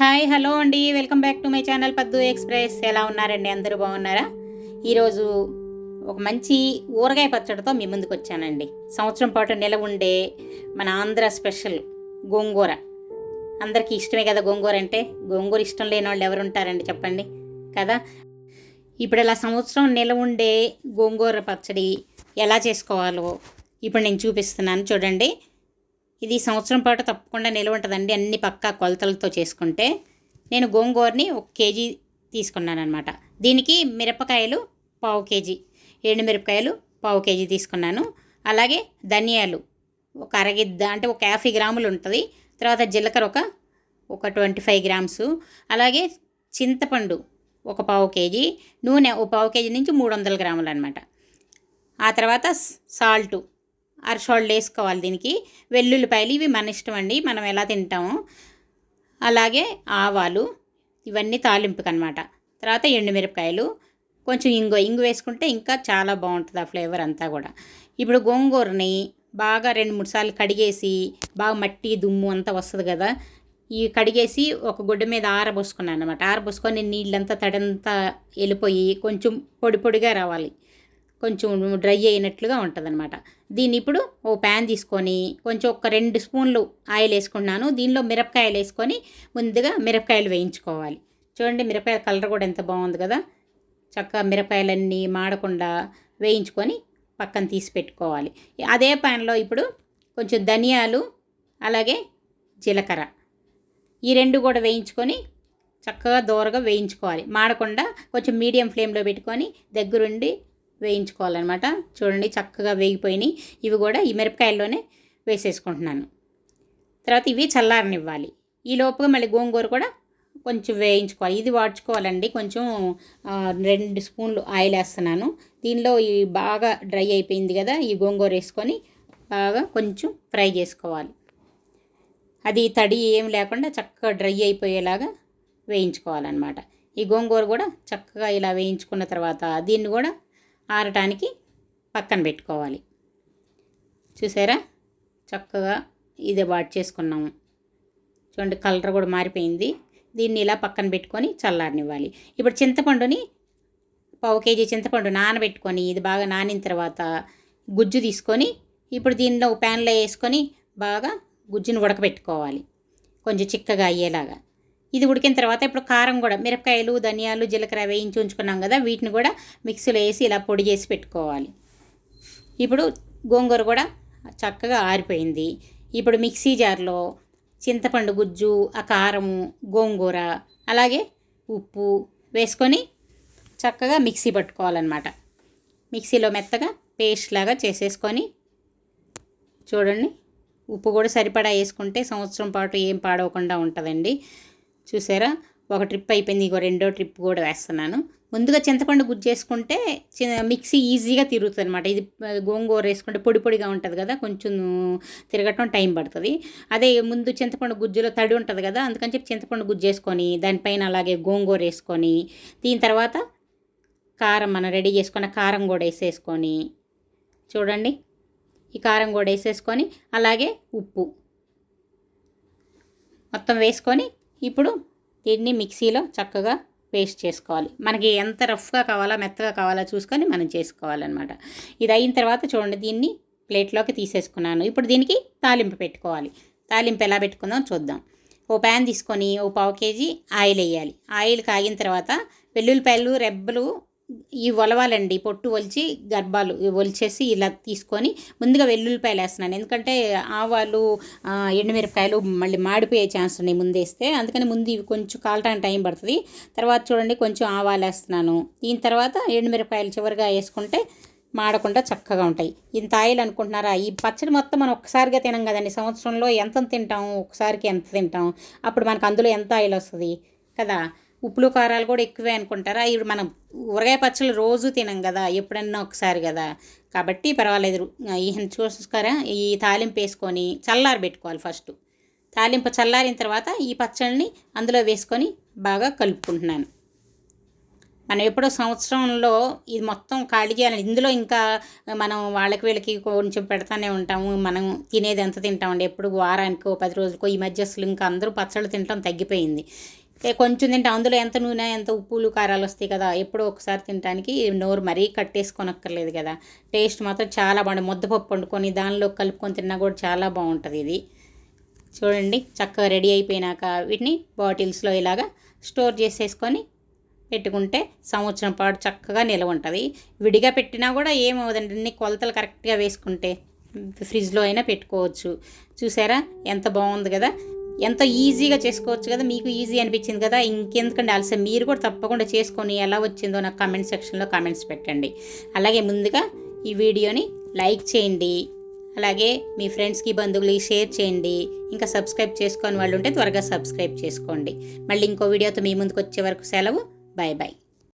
Hi hello అండి. Welcome back to my channel Paddu express. ఎలా ఉన్నారండి? అందరూ బాగున్నారా? ఈరోజు ఒక మంచి ఊరగాయ పచ్చడితో మీ ముందుకు వచ్చానండి. సంవత్సరం పాటు నిలవ ఉండే మన ఆంధ్ర స్పెషల్ గోంగూర. అందరికీ ఇష్టమే కదా గోంగూర అంటే? గోంగూర ఇష్టం లేని వాళ్ళు ఎవరు ఉంటారండి చెప్పండి? కదా? ఇప్పుడు ఇలా సంవత్సరం నిలవ ఉండే గోంగూర పచ్చడి ఎలా చేసుకోవాలో ఇప్పుడు నేను చూపిస్తున్నాను. చూడండి. ఇది సంవత్సరం పాటు తప్పకుండా నిల్వ ఉంటుందండి. అన్ని పక్కా కొలతలతో చేసుకుంటే నేను గోంగూరని ఒక కేజీ తీసుకున్నాను అనమాట దీనికి మిరపకాయలు పావు కేజీ ఎండు మిరపకాయలు పావు కేజీ తీసుకున్నాను. అలాగే ధనియాలు ఒక అరగిద్ద అంటే ఒక యాభై గ్రాములు ఉంటుంది. తర్వాత జీలకర్ర ఒక ఒక ట్వంటీ ఫైవ్ గ్రామ్స్. అలాగే చింతపండు ఒక పావు కేజీ నూనె ఒక పావు కేజీ నుంచి మూడు వందల గ్రాములు అనమాట ఆ తర్వాత సాల్టు అరసోళ్ళు వేసుకోవాలి దీనికి. వెల్లుల్లిపాయలు ఇవి మన ఇష్టం అండి. మనం ఎలా తింటాము. అలాగే ఆవాలు ఇవన్నీ తాలింపుకి అనమాట తర్వాత ఎండుమిరపకాయలు కొంచెం ఇంగు ఇంగు వేసుకుంటే ఇంకా చాలా బాగుంటుంది ఆ ఫ్లేవర్ అంతా కూడా. ఇప్పుడు గోంగూరని బాగా రెండు మూడు సార్లు కడిగేసి బాగా మట్టి దుమ్ము అంతా వస్తుంది కదా. ఈ కడిగేసి ఒక గుడ్డ మీద ఆరబోసుకున్నాను అనమాట ఆరబోసుకొని నీళ్ళంతా తడంతా వెళ్ళిపోయి కొంచెం పొడి పొడిగా రావాలి. కొంచెం డ్రై అయినట్లుగా ఉంటుంది అనమాట దీన్ని ఇప్పుడు ఓ ప్యాన్ తీసుకొని కొంచెం ఒక రెండు స్పూన్లు ఆయిల్ వేసుకున్నాను. దీనిలో మిరపకాయలు వేసుకొని ముందుగా మిరపకాయలు వేయించుకోవాలి. చూడండి మిరపకాయల కలర్ కూడా ఎంత బాగుంది కదా. చక్కగా మిరపకాయలన్నీ మాడకుండా వేయించుకొని పక్కన తీసి పెట్టుకోవాలి. అదే ప్యాన్లో ఇప్పుడు కొంచెం ధనియాలు అలాగే జీలకర్ర ఈ రెండు కూడా వేయించుకొని చక్కగా దోరగా వేయించుకోవాలి. మాడకుండా కొంచెం మీడియం ఫ్లేమ్లో పెట్టుకొని దగ్గరుండి వేయించుకోవాలన్నమాట. చూడండి చక్కగా వేగిపోయినాయి. ఇవి కూడా ఈ మిరపకాయల్లోనే వేసేసుకుంటున్నాను. తర్వాత ఇవి చల్లారనివ్వాలి. ఈ లోపుగా మళ్ళీ గోంగూర కూడా కొంచెం వేయించుకోవాలి. ఇది వాడ్చుకోవాలండి కొంచెం రెండు స్పూన్లు ఆయిల్ వేస్తున్నాను. దీనిలో ఈ బాగా డ్రై అయిపోయింది కదా ఈ గోంగూర వేసుకొని బాగా కొంచెం ఫ్రై చేసుకోవాలి. అది తడి ఏం లేకుండా చక్కగా డ్రై అయిపోయేలాగా వేయించుకోవాలన్నమాట. ఈ గోంగూర కూడా చక్కగా ఇలా వేయించుకున్న తర్వాత దీన్ని కూడా ఆరటానికి పక్కన పెట్టుకోవాలి. చూసారా? చక్కగా ఇది వాట్ చేసుకున్నాము. చూడండి కలర్ కూడా మారిపోయింది. దీన్ని ఇలా పక్కన పెట్టుకొని చల్లారనివ్వాలి. ఇప్పుడు చింతపండుని పావు కేజీ చింతపండు నానబెట్టుకొని ఇది బాగా నానిన తర్వాత గుజ్జు తీసుకొని ఇప్పుడు దీనిలో ప్యాన్లో వేసుకొని బాగా గుజ్జుని ఉడకబెట్టుకోవాలి. కొంచెం చిక్కగా అయ్యేలాగా. ఇది ఉడికిన తర్వాత ఇప్పుడు కారం కూడా మిరపకాయలు ధనియాలు జీలకర్ర వేయించి ఉంచుకున్నాం కదా వీటిని కూడా మిక్సీలో వేసి ఇలా పొడి చేసి పెట్టుకోవాలి. ఇప్పుడు గోంగూర కూడా చక్కగా ఆరిపోయింది. ఇప్పుడు మిక్సీ జార్లో చింతపండు గుజ్జు ఆ కారము గోంగూర అలాగే ఉప్పు వేసుకొని చక్కగా మిక్సీ పట్టుకోవాలన్నమాట. మిక్సీలో మెత్తగా పేస్ట్ లాగా చేసేసుకొని చూడండి ఉప్పు కూడా సరిపడా వేసుకుంటే సంవత్సరం పాటు ఏం పాడవకుండా ఉంటుందండి. చూసారా? ఒక ట్రిప్ అయిపోయింది ఇంకో రెండో ట్రిప్ కూడా వేస్తున్నాను. ముందుగా చింతపండు గుజ్జు వేసుకుంటే మిక్సీ ఈజీగా తిరుగుతుంది అనమాట ఇది గోంగూర వేసుకుంటే పొడి పొడిగా ఉంటుంది కదా కొంచెం తిరగటం టైం పడుతుంది. అదే ముందు చింతపండు గుజ్జులో తడి ఉంటుంది కదా అందుకని చెప్పి చింతపండు గుజ్జు వేసుకొని దానిపైన అలాగే గోంగూర వేసుకొని దీని తర్వాత కారం మనం రెడీ చేసుకున్న కారం కూడా వేసేసుకొని చూడండి. ఈ కారం కూడా వేసేసుకొని అలాగే ఉప్పు మొత్తం వేసుకొని ఇప్పుడు దీన్ని మిక్సీలో చక్కగా పేస్ట్ చేసుకోవాలి. మనకి ఎంత రఫ్గా కావాలా మెత్తగా కావాలా చూసుకొని మనం చేసుకోవాలన్నమాట. ఇది అయిన తర్వాత చూడండి దీన్ని ప్లేట్లోకి తీసేసుకున్నాను. ఇప్పుడు దీనికి తాలింపు పెట్టుకోవాలి. తాలింపు ఎలా పెట్టుకుందాం చూద్దాం. ఓ ప్యాన్ తీసుకొని ఓ పావు కేజీ ఆయిల్ వేయాలి. ఆయిల్ కాగిన తర్వాత వెల్లుల్లిపాయలు రెబ్బలు ఈ ఒలవాలండి పొట్టు ఒలిచి గర్భాలు ఒలిచేసి ఇలా తీసుకొని ముందుగా వెల్లుల్లిపాయలు వేస్తున్నాను. ఎందుకంటే ఆవాలు ఎండుమిరపకాయలు మళ్ళీ మాడిపోయే ఛాన్స్ ఉన్నాయి ముందేస్తే. అందుకని ముందు ఇవి కొంచెం కాలటానికి టైం పడుతుంది. తర్వాత చూడండి కొంచెం ఆవాలు వేస్తున్నాను. దీని తర్వాత ఎండుమిరపకాయలు చివరిగా వేసుకుంటే మాడకుండా చక్కగా ఉంటాయి. ఇంత ఆయిల్ అనుకుంటున్నారా? ఈ పచ్చడి మొత్తం మనం ఒక్కసారిగా తినం కదండి. సంవత్సరంలో ఎంత తింటాం? ఒకసారికి ఎంత తింటాం? అప్పుడు మనకు అందులో ఎంత ఆయిల్ వస్తుంది? కదా? ఉప్పులు కారాలు కూడా ఎక్కువే అనుకుంటారా? ఇప్పుడు మనం ఊరగాయ పచ్చళ్ళు రోజు తినం కదా ఎప్పుడన్నా ఒకసారి కదా. కాబట్టి పర్వాలేదు. ఈ చూసుకోరా ఈ తాలింపు వేసుకొని చల్లారి పెట్టుకోవాలి ఫస్ట్. తాలింపు చల్లారిన తర్వాత ఈ పచ్చళ్ళని అందులో వేసుకొని బాగా కలుపుకుంటున్నాను. మనం ఎప్పుడో సంవత్సరంలో ఇది మొత్తం ఖాళీ చేయాలి ఇందులో ఇంకా మనం వాళ్ళకి వీళ్ళకి కొంచెం పెడతానే ఉంటాము. మనం తినేది ఎంత తింటామండి? ఎప్పుడు వారానికో పది రోజులకో ఈ మధ్య అసలు ఇంకా అందరూ పచ్చళ్ళు తినటం తగ్గిపోయింది. కొంచెం తింటే. అందులో ఎంత నూనె ఎంత ఉప్పులు కారాలు వస్తాయి కదా ఎప్పుడో ఒకసారి తినడానికి నోరు మరీ కట్టేసుకొనక్కర్లేదు కదా. టేస్ట్ మాత్రం చాలా బాగుంటుంది. ముద్దపప్పు వండుకొని దానిలో కలుపుకొని తిన్నా కూడా చాలా బాగుంటుంది ఇది. చూడండి చక్కగా రెడీ అయిపోయినాక వీటిని బాటిల్స్లో ఇలాగా స్టోర్ చేసేసుకొని పెట్టుకుంటే సంవత్సరం పాటు చక్కగా నిలవ ఉంటుంది. విడిగా పెట్టినా కూడా ఏమవుదండి అన్ని కొలతలు కరెక్ట్గా వేసుకుంటే ఫ్రిడ్జ్లో అయినా పెట్టుకోవచ్చు. చూసారా? ఎంత బాగుంది కదా. ఎంత ఈజీగా చేసుకోవచ్చు కదా మీకు ఈజీ అనిపించింది కదా ఇంకెందుకండి ఆలస్యం. మీరు కూడా తప్పకుండా చేసుకొని ఎలా వచ్చిందో నాకు కామెంట్ సెక్షన్లో కామెంట్స్ పెట్టండి. అలాగే ముందుగా ఈ వీడియోని లైక్ చేయండి. అలాగే మీ ఫ్రెండ్స్కి బంధువులకి షేర్ చేయండి. ఇంకా సబ్స్క్రైబ్ చేసుకొని వాళ్ళు ఉంటే త్వరగా సబ్స్క్రైబ్ చేసుకోండి. మళ్ళీ ఇంకో వీడియోతో మీ ముందుకు వచ్చే వరకు సెలవు. Bye bye.